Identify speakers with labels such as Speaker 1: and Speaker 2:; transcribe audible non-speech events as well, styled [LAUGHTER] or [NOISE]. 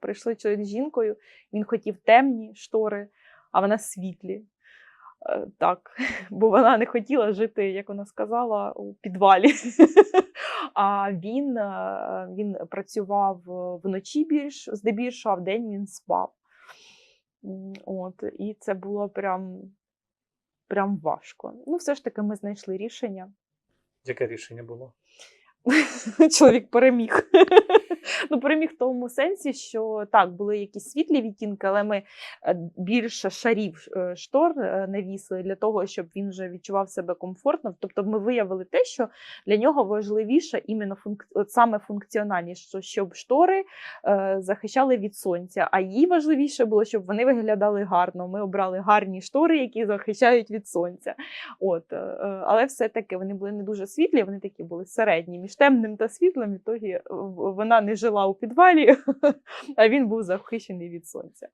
Speaker 1: Прийшли чоловік з жінкою, він хотів темні штори, а вона світлі. Е, Так, [LAUGHS] бо вона не хотіла жити, як вона сказала, у підвалі. [LAUGHS] А він, е, він працював вночі більш здебільшого, а вдень він спав. От, і це було прям, прям важко. Ну, все ж таки, ми знайшли рішення.
Speaker 2: Яке рішення було? [LAUGHS]
Speaker 1: Чоловік переміг. Ну, переміг в тому сенсі, що так, були якісь світлі відтінки, але ми е, більше шарів е, штор е, навісили для того, щоб він вже відчував себе комфортно. Тобто ми виявили те, що для нього важливіше іменно функ... от саме функціональність, що щоб штори е, захищали від сонця. А їй важливіше було, щоб вони виглядали гарно. Ми обрали гарні штори, які захищають від сонця. От, е, але все-таки вони були не дуже світлі, вони такі були середні, між темним та світлим. Е, в- вона не жила у підвалі, [LAUGHS] а він був захищений від сонця.